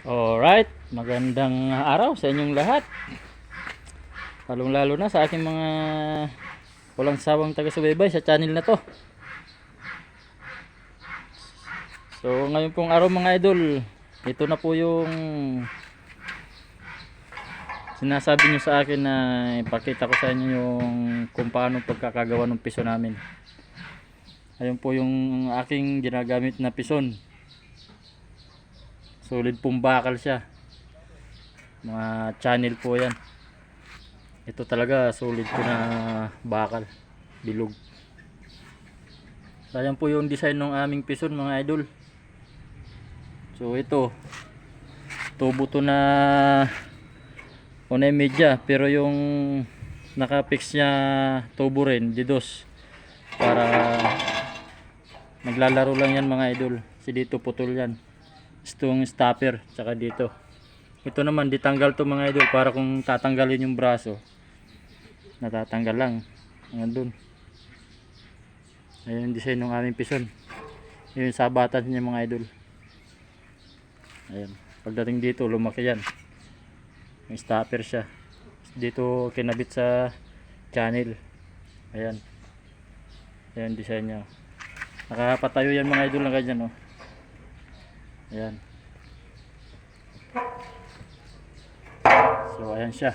Alright, magandang araw sa inyong lahat. Lalong lalo na sa aking mga walang sawang taga-subaybay sa channel na to. So ngayon pong araw mga idol, ito na po yung sinasabi nyo sa akin na ipakita ko sa inyo yung kung paano pagkakagawa ng piso namin. Ayun po yung aking ginagamit na pison. Solid pong bakal siya. Mga channel po yan. Ito talaga solid po na bakal. Bilog. Ayan po yung design ng aming pison mga idol. So ito. Tubo to na una media pero yung nakapix niya tubo rin didos para naglalaro lang yan mga idol si dito putol yan itong stopper tsaka dito. Ito naman ditanggal to mga idol para kung tatanggalin yung braso natatanggal lang. Hanggang dun. Ayun yung design ng aming pison. Yun yung sabatan niya mga idol. Ayun pagdating dito lumaki yan. May stopper siya. Dito kinabit sa channel. Ayan. Ayan design niya. Nakapatayo yan mga idol ng ganyan oh Ayan. So, ayan siya.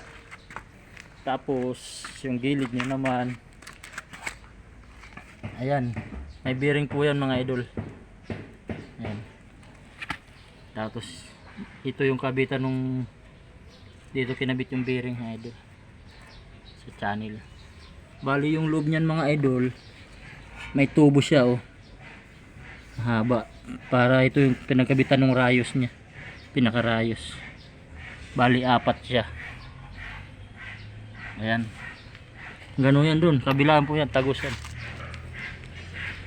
Tapos, yung gilid niya naman. Ayan. May bearing po yan mga idol. Ayan. Tapos, ito yung kabitan nung dito kinabit yung bearing mga idol. Sa channel. Bali yung loob niyan mga idol, may tubo siya oh. Mahaba. Para ito yung pinagkabitan ng rayos niya. Pinakarayos. Bali apat siya. Ayan. Gano'n yan dun. Kabilaan po yan. Tagos yan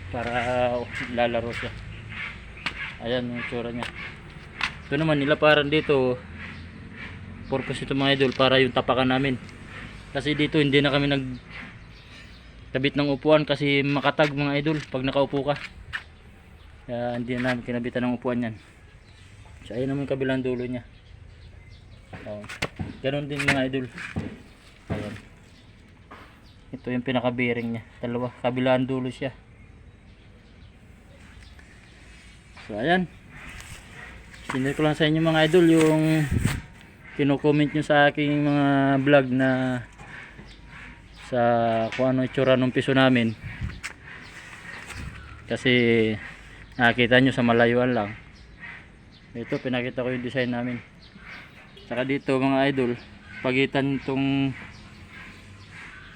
para uh, lalaro siya. Ayan yung tsura niya. Ito naman nilaparan dito purpose ito mga idol para yung tapakan namin. Kasi dito hindi na kami nag tabit ng upuan kasi makatag mga idol pag nakaupo ka kaya hindi na namin kinabitan ng upuan yan. So ayun naman kabilang dulo niya. So, ganun din mga idol. Ayan. Ito yung pinaka bearing niya. Dalawa. Kabilang dulo siya. So ayan. Sinir ko lang sa inyo mga idol yung kino-comment nyo sa aking mga vlog na sa kung ano itsura ng piso namin. Kasi nakita nyo sa malayuan lang. Ito pinakita ko yung design namin. Saka dito mga idol pagitan itong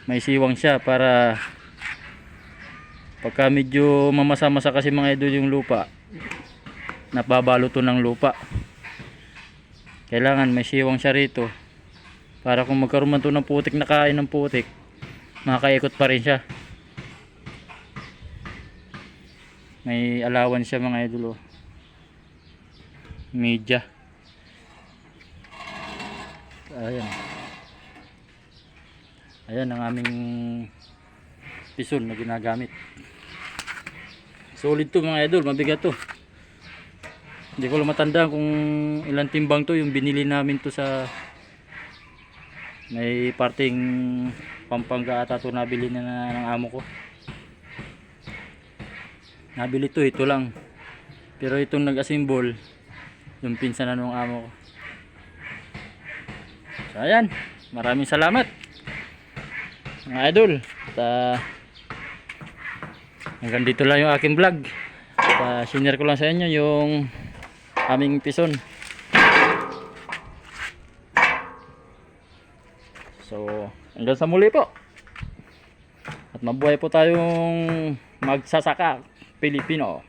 may siwang siya para pagka medyo mamasa-masa kasi mga idol yung lupa napabalo to ng lupa. Kailangan may siwang siya rito para kung magkaroon man to ng putik na kain ng putik makakaikot pa rin siya may alawan siya mga idol oh. media. Ayan. Ayan ang aming pison na ginagamit. Solid to mga idol. Mabigat to. Hindi ko lang matanda kung ilang timbang to yung binili namin to sa may parting pampanga ata to nabili na, na ng amo ko nabili to ito lang. Pero itong nag-assemble yung pinsan na nung amo ko. So ayan. Maraming salamat mga idol. At uh, hanggang dito lang yung aking vlog. At uh, sinare ko lang sa inyo yung aming pison. So hanggang sa muli po. At mabuhay po tayong magsasaka Pilipino